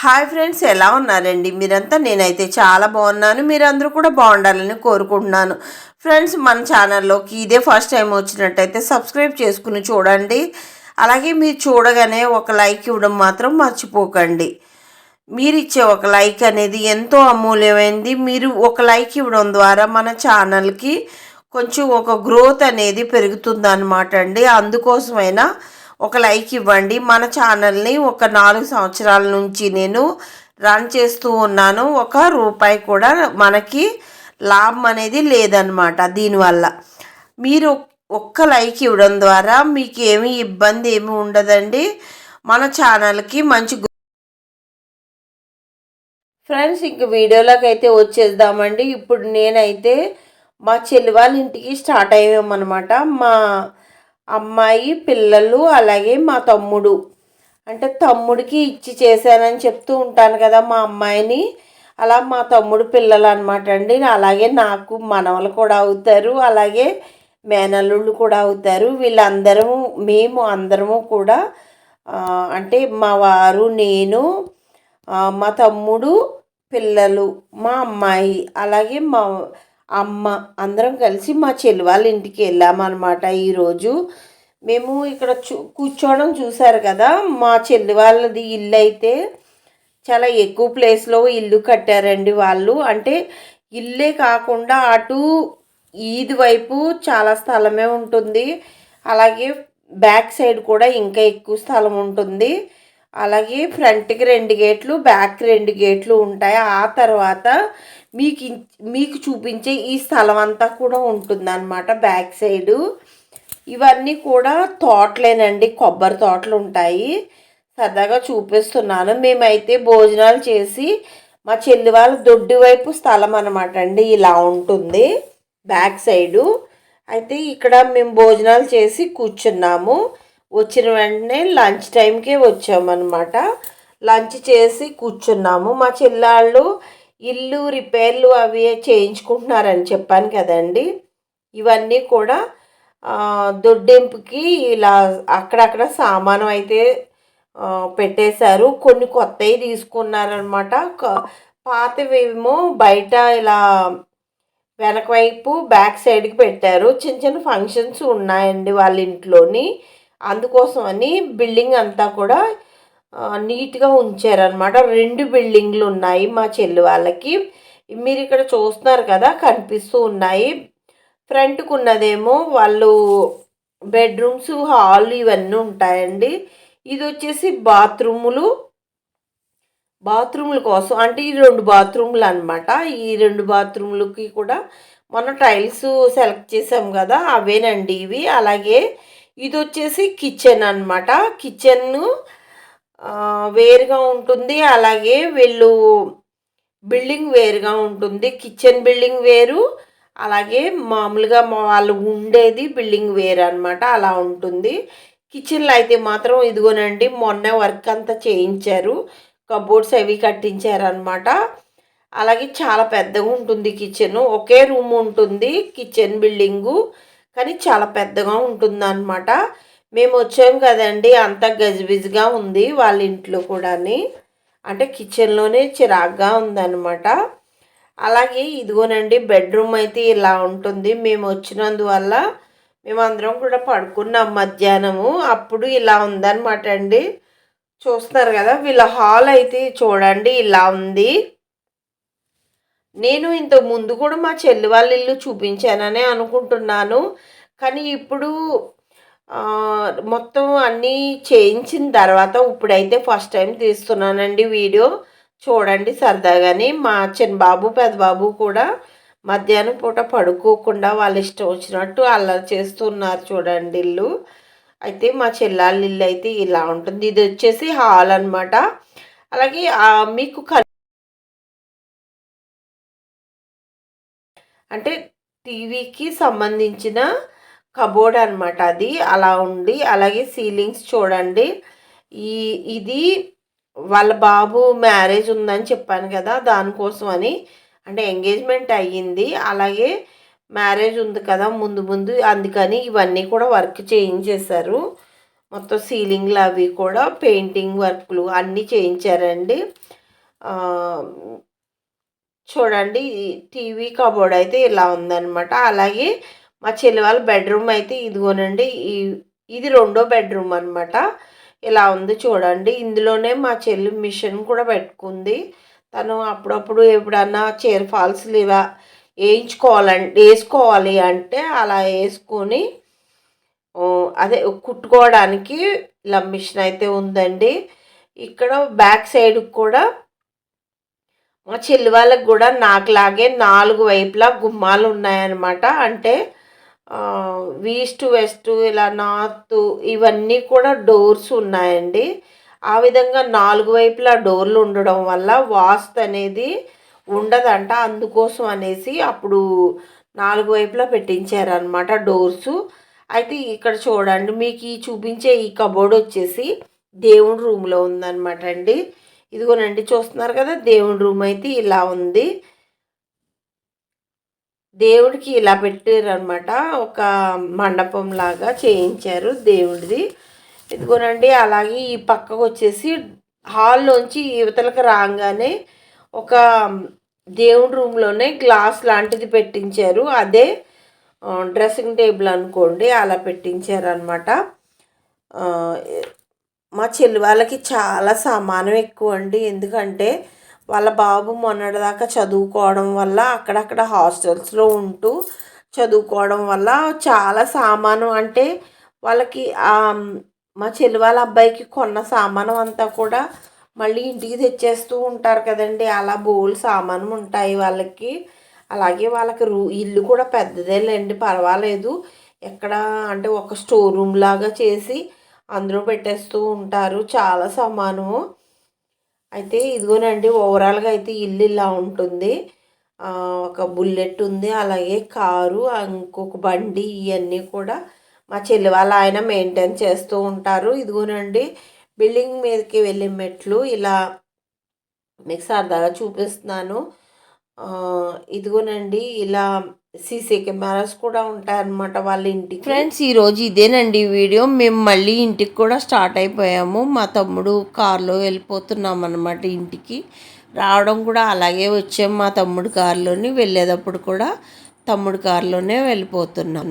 Hi friends ఎలా ఉన్నారండి? మీరంతా నేనైతే చాలా బాగున్నాను. మీరందరూ కూడా బాగుండాలని కోరుకుంటున్నాను. ఫ్రెండ్స్ మన ఛానల్లోకి ఇదే ఫస్ట్ టైం వచ్చినట్టయితే సబ్స్క్రైబ్ చేసుకుని చూడండి. అలాగే మీరు చూడగానే ఒక లైక్ ఇవ్వడం మాత్రం మర్చిపోకండి. మీరు ఇచ్చే ఒక లైక్ అనేది ఎంతో అమూల్యమైనది మీరు ఒక లైక్ ఇవ్వడం ద్వారా మన ఛానల్కి కొంచెం ఒక గ్రోత్ అనేది పెరుగుతుంది అనమాట అండి. అందుకోసమైనా ఒక లైక్ ఇవ్వండి. మన ఛానల్ని ఒక నాలుగు సంవత్సరాల నుంచి నేను రన్ చేస్తూ ఉన్నాను. ఒక రూపాయి కూడా మనకి లాభం అనేది లేదనమాట దీనివల్ల. మీరు ఒక్క లైక్ ఇవ్వడం ద్వారా మీకు ఏమి ఇబ్బంది ఏమి ఉండదండి. మన ఛానల్కి మంచి ఫ్రెండ్స్ ఇంక వీడియోలోకి అయితే వచ్చేద్దామండి. ఇప్పుడు నేనైతే మా చెల్లి వాళ్ళ ఇంటికి స్టార్ట్ అయ్యామన్నమాట. మా అమ్మాయి పిల్లలు అలాగే మా తమ్ముడు. అంటే తమ్ముడికి ఇచ్చి చేశానని చెప్తూ ఉంటాను కదా మా అమ్మాయిని. అలా మా తమ్ముడు పిల్లలు అనమాట అండి. అలాగే నాకు మనవలు కూడా అవుతారు. అలాగే మేనల్లుళ్ళు కూడా అవుతారు. వీళ్ళందరము మేము అందరము కూడా అంటే మా వారు నేను మా తమ్ముడు పిల్లలు మా అమ్మాయి అలాగే మా అమ్మ అందరం కలిసి మా చెల్లి వాళ్ళ ఇంటికి వెళ్ళామన్నమాట ఈరోజు మేము ఇక్కడ చూ కూర్చోవడం చూసారు కదా మా చెల్లి వాళ్ళది ఇల్లు అయితే చాలా ఎక్కువ ప్లేస్లో ఇల్లు కట్టారండి వాళ్ళు. అంటే ఇల్లే కాకుండా అటు ఈది వైపు చాలా స్థలమే ఉంటుంది. అలాగే బ్యాక్ సైడ్ కూడా ఇంకా ఎక్కువ స్థలం ఉంటుంది. అలాగే ఫ్రంట్కి రెండు గేట్లు బ్యాక్ రెండు గేట్లు ఉంటాయి. ఆ తర్వాత మీకు మీకు చూపించే ఈ స్థలం అంతా కూడా ఉంటుందన్నమాట బ్యాక్ సైడు. ఇవన్నీ కూడా తోటలేనండి కొబ్బరి తోటలు ఉంటాయి సరదాగా చూపిస్తున్నాను. మేమైతే భోజనాలు చేసి మా చెల్లి వాళ్ళ దొడ్డి వైపు స్థలం అనమాట అండి. ఇలా ఉంటుంది బ్యాక్ సైడు. అయితే ఇక్కడ మేము భోజనాలు చేసి కూర్చున్నాము. వచ్చిన వెంటనే లంచ్ టైంకే వచ్చామన్నమాట. లంచ్ చేసి కూర్చున్నాము. మా చెల్లాళ్ళు ఇల్లు రిపేర్లు అవి చేయించుకుంటున్నారని చెప్పాను కదండి. ఇవన్నీ కూడా దొడ్డింపుకి ఇలా అక్కడక్కడ సామానం అయితే పెట్టేశారు. కొన్ని కొత్తవి తీసుకున్నారనమాట పాతవేమో బయట ఇలా వెనక వైపు బ్యాక్ సైడ్కి పెట్టారు. చిన్న చిన్న ఫంక్షన్స్ ఉన్నాయండి వాళ్ళ ఇంట్లోని. అందుకోసమని బిల్డింగ్ అంతా కూడా నీట్గా ఉంచారనమాట రెండు బిల్డింగ్లు ఉన్నాయి మా చెల్లి వాళ్ళకి. మీరు ఇక్కడ చూస్తున్నారు కదా కనిపిస్తూ ఉన్నాయి. ఫ్రంట్కు ఉన్నదేమో వాళ్ళు బెడ్రూమ్స్ హాల్ ఇవన్నీ ఉంటాయండి. ఇది వచ్చేసి బాత్రూములు. బాత్రూముల కోసం అంటే ఈ రెండు బాత్రూములు అనమాట ఈ రెండు బాత్రూములకి కూడా మనం టైల్స్ సెలెక్ట్ చేసాం కదా అవేనండి ఇవి. అలాగే ఇది వచ్చేసి కిచెన్ అనమాట కిచెన్ వేరుగా ఉంటుంది. అలాగే వీళ్ళు బిల్డింగ్ వేరుగా ఉంటుంది. కిచెన్ బిల్డింగ్ వేరు. అలాగే మామూలుగా వాళ్ళు ఉండేది బిల్డింగ్ వేరు అనమాట అలా ఉంటుంది. కిచెన్లో అయితే మాత్రం ఇదిగోనండి మొన్న వర్క్ అంతా చేయించారు. కబోర్డ్స్ అవి కట్టించారనమాట అలాగే చాలా పెద్దగా ఉంటుంది కిచెన్. ఒకే రూమ్ ఉంటుంది కిచెన్ బిల్డింగు కానీ చాలా పెద్దగా ఉంటుంది అనమాట మేము వచ్చాం కదండి అంత గజిబిజిగా ఉంది వాళ్ళ ఇంట్లో కూడాని. అంటే కిచెన్లోనే చిరాగ్గా ఉందన్నమాట. అలాగే ఇదిగోనండి బెడ్రూమ్ అయితే ఇలా ఉంటుంది. మేము వచ్చినందువల్ల మేము అందరం కూడా పడుకున్నాం మధ్యాహ్నము. అప్పుడు ఇలా ఉందన్నమాట అండి. చూస్తున్నారు కదా వీళ్ళ హాల్ అయితే చూడండి ఇలా ఉంది. నేను ఇంతకు ముందు కూడా మా చెల్లి వాళ్ళ ఇల్లు చూపించాననే అనుకుంటున్నాను. కానీ ఇప్పుడు మొత్తం అన్నీ చేయించిన తర్వాత ఇప్పుడైతే ఫస్ట్ టైం తీస్తున్నానండి వీడియో. చూడండి సరదాగాని మా చిన్న బాబు పెద్ద బాబు కూడా మధ్యాహ్నం పూట పడుకోకుండా వాళ్ళ ఇష్టం వచ్చినట్టు అల్లరి చేస్తున్నారు చూడండి ఇల్లు. అయితే మా చెల్లాళ్ళ ఇల్లు అయితే ఇలా ఉంటుంది. ఇది వచ్చేసి హాల్ అన్నమాట. అలాగే మీకు అంటే టీవీకి సంబంధించిన కబోర్డ్ అనమాట అది. అలా ఉండి అలాగే సీలింగ్స్ చూడండి. ఈ ఇది వాళ్ళ బాబు మ్యారేజ్ ఉందని చెప్పాను కదా దానికోసం అని అంటే ఎంగేజ్మెంట్ అయ్యింది. అలాగే మ్యారేజ్ ఉంది కదా ముందు ముందు అందుకని ఇవన్నీ కూడా వర్క్ చేయించేశారు. మొత్తం సీలింగ్లు అవి కూడా పెయింటింగ్ వర్క్లు అన్నీ చేయించారండి. చూడండి టీవీ కబోర్డ్ అయితే ఇలా ఉందన్నమాట. అలాగే మా చెల్లి వాళ్ళ బెడ్రూమ్ అయితే ఇదిగోనండి ఈ ఇది రెండో బెడ్రూమ్ అనమాట ఇలా ఉంది చూడండి ఇందులోనే మా చెల్లి మిషన్ కూడా పెట్టుకుంది. తను అప్పుడప్పుడు ఎప్పుడన్నా చీర ఫాల్స్ ఇవా వేయించుకోవాలంటే వేసుకోవాలి అంటే అలా వేసుకొని అదే కుట్టుకోవడానికి ఇలా మిషన్ అయితే ఉందండి. ఇక్కడ బ్యాక్ సైడ్ కూడా మా చెల్లి వాళ్ళకి కూడా నాకులాగే నాలుగు వైపులా గుమ్మాలు ఉన్నాయన్నమాట. అంటే ఈస్ట్ వెస్ట్ ఇలా నార్త్ ఇవన్నీ కూడా డోర్స్ ఉన్నాయండి. ఆ విధంగా నాలుగు వైపులా డోర్లు ఉండడం వల్ల వాస్తు అనేది ఉండదంట. అందుకోసం అనేసి అప్పుడు నాలుగు వైపులా పెట్టించారనమాట డోర్స్ అయితే ఇక్కడ చూడండి మీకు ఈ చూపించే ఈ కబోర్డ్ వచ్చేసి దేవుడి రూమ్లో ఉందన్నమాట అండి. ఇదిగోనండి చూస్తున్నారు కదా దేవుడి రూమ్ అయితే ఇలా ఉంది. దేవుడికి ఇలా పెట్టారనమాట ఒక మండపం లాగా చేయించారు దేవుడిది. ఇదిగోనండి అలాగే ఈ పక్కకు వచ్చేసి హాల్లోంచి యువతలకు రాగానే ఒక దేవుడి రూమ్లోనే గ్లాస్ లాంటిది పెట్టించారు. అదే డ్రెస్సింగ్ టేబుల్ అనుకోండి అలా పెట్టించారనమాట మా చెల్లి వాళ్ళకి చాలా సమానం ఎక్కువ అండి ఎందుకంటే వాళ్ళ బాబు మొన్నటిదాకా చదువుకోవడం వల్ల అక్కడక్కడ హాస్టల్స్లో ఉంటూ చదువుకోవడం వల్ల చాలా సామాను అంటే వాళ్ళకి మా చెల్లి వాళ్ళ అబ్బాయికి కొన్న సామానం అంతా కూడా మళ్ళీ ఇంటికి తెచ్చేస్తూ ఉంటారు కదండి. అలా బోల్ సామానం ఉంటాయి వాళ్ళకి. అలాగే వాళ్ళకి రూ ఇల్లు కూడా పెద్దదేలేండి పర్వాలేదు. ఎక్కడ అంటే ఒక స్టోర్ రూమ్ లాగా చేసి అందులో పెట్టేస్తూ ఉంటారు. చాలా సామాను. అయితే ఇదిగోనండి ఓవరాల్గా అయితే ఇల్లు ఇలా ఉంటుంది. ఒక బుల్లెట్ ఉంది అలాగే కారు ఇంకొక బండి ఇవన్నీ కూడా మా చెల్లి వాళ్ళ ఆయన మెయింటైన్ చేస్తూ ఉంటారు. ఇదిగోనండి బిల్డింగ్ మీదకి వెళ్ళే మెట్లు ఇలా మీకు సరదాగా చూపిస్తున్నాను. ఇదిగోనండి ఇలా సీసీ కెమెరాస్ కూడా ఉంటాయన్నమాట వాళ్ళ ఇంటికి ఫ్రెండ్స్ ఈరోజు ఇదేనండి వీడియో. మేము మళ్ళీ ఇంటికి కూడా స్టార్ట్ అయిపోయాము. మా తమ్ముడు కారులో వెళ్ళిపోతున్నాం అనమాట ఇంటికి. రావడం కూడా అలాగే వచ్చాము మా తమ్ముడు కారులోని. వెళ్ళేటప్పుడు కూడా తమ్ముడు కారులోనే వెళ్ళిపోతున్నాం.